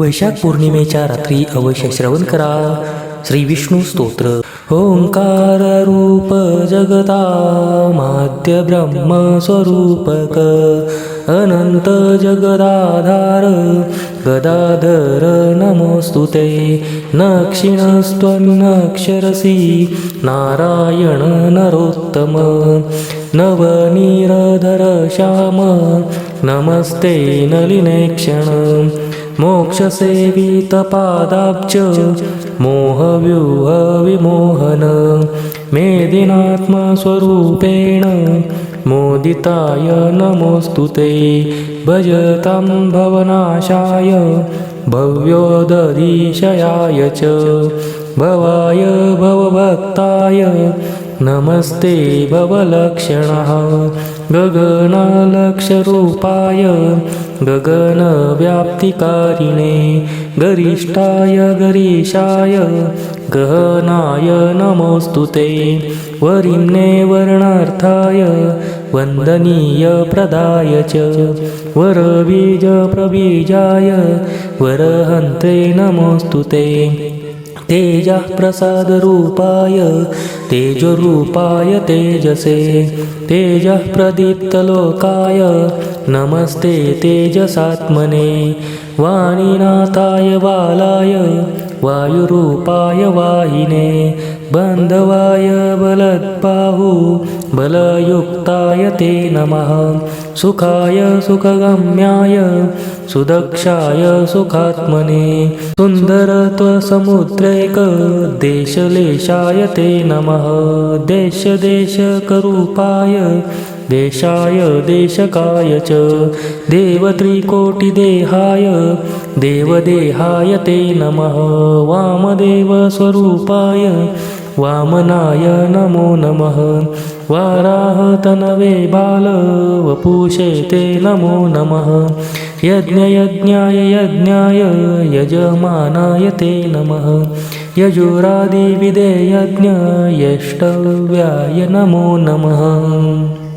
वैशाख पौर्णिमेच्या रात्री अवश्य श्रवण करा. श्री विष्णू स्तोत्र. ओंकार रूप जगता माध्य ब्रह्म स्वरूपक अनंत जगदाधार गदाधर नमोस्तुते नक्षिणस्त्वन्नक्षरसि नारायण नरोत्तम नवनीरधर श्याम नमस्ते नलिनेक्षण मोक्षसेवितपादाब्ज मोहव्यूहविमोहन मेदिनात्मस्वरूपेण मोदिताय नमोऽस्तु ते। भजतां भवनाशाय भव्योदधीशयाय च। भवाय भवभक्ताय नमस्ते भवलक्षणः। गगनालक्षरूपाय। गगनव्याप्तिकारिणे। गरिष्ठाय गरीशाय गहनाय नमोऽस्तु ते। वरिम्ने वर्णार्थाय। वन्दनीयप्रदाय च। वरबीजप्रबीजाय वरहन्ते नमोऽस्तु ते। तेजः प्रसादरूपाय तेजरूपाय तेजसे तेजः प्रदीप्तलोकाय नमस्ते तेजसात्मने। वाणीनाथाय बालाय वायुरूपाय वाहिने। बन्धवाय बलत्पाहु बलयुक्ताय ते नमः। सुखाय सुखगम्याय सुदक्षाय सुखात्मने। सुन्दरत्वसमुद्रैक देशलेशाय ते नमः। देशदेशकरूपाय देशाय देशकाय च। देवत्रिकोटिदेहाय देवदेहाय ते नमः. वामदेवस्वरूपाय वामनाय नमो नमः. वाराहतनवे बाल वपुषे ते नमो नमः. यज्ञयज्ञाय यज्ञाय यजमानाय ते नमः. यजुरादिविदेयज्ञ यष्टव्याय नमो नमः.